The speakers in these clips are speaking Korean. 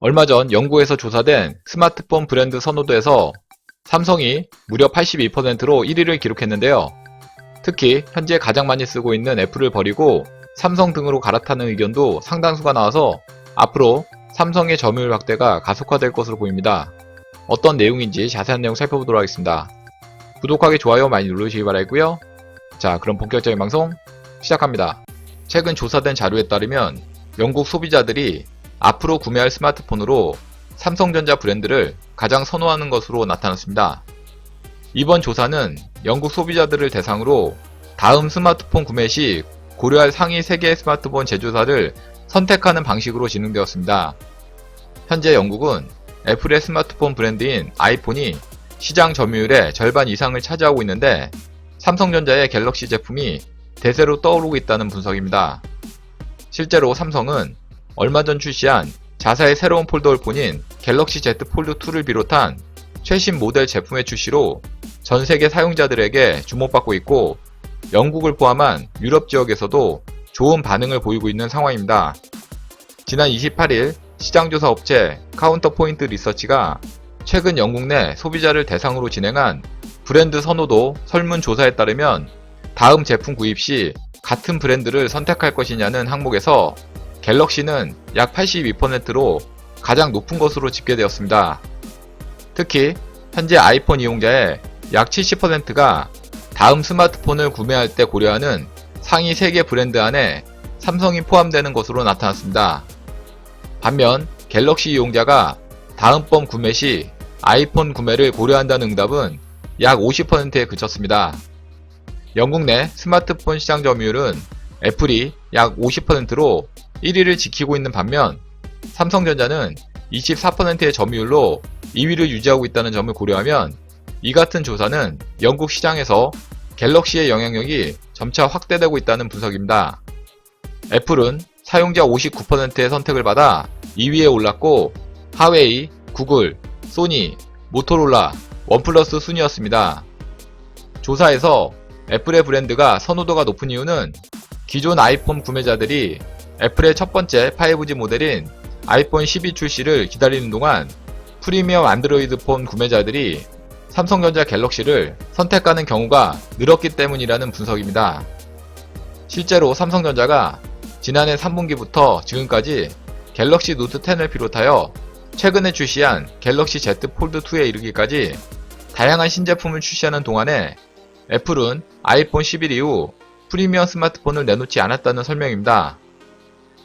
얼마 전 영국에서 조사된 스마트폰 브랜드 선호도에서 삼성이 무려 82%로 1위를 기록했는데요. 특히 현재 가장 많이 쓰고 있는 애플을 버리고 삼성 등으로 갈아타는 의견도 상당수가 나와서 앞으로 삼성의 점유율 확대가 가속화될 것으로 보입니다. 어떤 내용인지 자세한 내용 살펴보도록 하겠습니다. 구독하기, 좋아요 많이 누르시기 바라고요. 자, 그럼 본격적인 방송 시작합니다. 최근 조사된 자료에 따르면 영국 소비자들이 앞으로 구매할 스마트폰으로 삼성전자 브랜드를 가장 선호하는 것으로 나타났습니다. 이번 조사는 영국 소비자들을 대상으로 다음 스마트폰 구매 시 고려할 상위 3개의 스마트폰 제조사를 선택하는 방식으로 진행되었습니다. 현재 영국은 애플의 스마트폰 브랜드인 아이폰이 시장 점유율의 절반 이상을 차지하고 있는데 삼성전자의 갤럭시 제품이 대세로 떠오르고 있다는 분석입니다. 실제로 삼성은 얼마 전 출시한 자사의 새로운 폴더폰인 갤럭시 Z 폴드 2를 비롯한 최신 모델 제품의 출시로 전 세계 사용자들에게 주목받고 있고 영국을 포함한 유럽 지역에서도 좋은 반응을 보이고 있는 상황입니다. 지난 28일 시장조사 업체 카운터포인트 리서치가 최근 영국 내 소비자를 대상으로 진행한 브랜드 선호도 설문조사에 따르면 다음 제품 구입 시 같은 브랜드를 선택할 것이냐는 항목에서 갤럭시는 약 82%로 가장 높은 것으로 집계되었습니다. 특히 현재 아이폰 이용자의 약 70%가 다음 스마트폰을 구매할 때 고려하는 상위 3개 브랜드 안에 삼성이 포함되는 것으로 나타났습니다. 반면 갤럭시 이용자가 다음번 구매 시 아이폰 구매를 고려한다는 응답은 약 50%에 그쳤습니다. 영국 내 스마트폰 시장 점유율은 애플이 약 50%로 1위를 지키고 있는 반면 삼성전자는 24%의 점유율로 2위를 유지하고 있다는 점을 고려하면 이 같은 조사는 영국 시장에서 갤럭시의 영향력이 점차 확대되고 있다는 분석입니다. 애플은 사용자 59%의 선택을 받아 2위에 올랐고 하웨이, 구글, 소니, 모토로라, 원플러스 순이었습니다. 조사에서 애플의 브랜드가 선호도가 높은 이유는 기존 아이폰 구매자들이 애플의 첫 번째 5G 모델인 아이폰 12 출시를 기다리는 동안 프리미엄 안드로이드 폰 구매자들이 삼성전자 갤럭시를 선택하는 경우가 늘었기 때문이라는 분석입니다. 실제로 삼성전자가 지난해 3분기부터 지금까지 갤럭시 노트 10을 비롯하여 최근에 출시한 갤럭시 Z 폴드 2에 이르기까지 다양한 신제품을 출시하는 동안에 애플은 아이폰 11 이후 프리미엄 스마트폰을 내놓지 않았다는 설명입니다.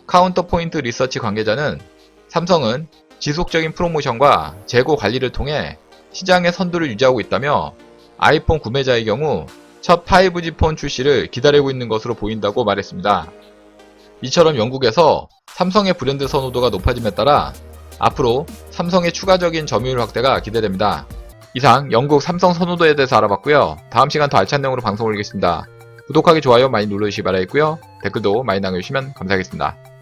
카운터포인트 리서치 관계자는 삼성은 지속적인 프로모션과 재고 관리를 통해 시장의 선두를 유지하고 있다며 아이폰 구매자의 경우 첫 5G 폰 출시를 기다리고 있는 것으로 보인다고 말했습니다. 이처럼 영국에서 삼성의 브랜드 선호도가 높아짐에 따라 앞으로 삼성의 추가적인 점유율 확대가 기대됩니다. 이상 영국 삼성 선호도에 대해서 알아봤고요. 다음 시간 더 알찬 내용으로 방송 올리겠습니다. 구독하기, 좋아요 많이 눌러주시기 바라겠고요. 댓글도 많이 남겨주시면 감사하겠습니다.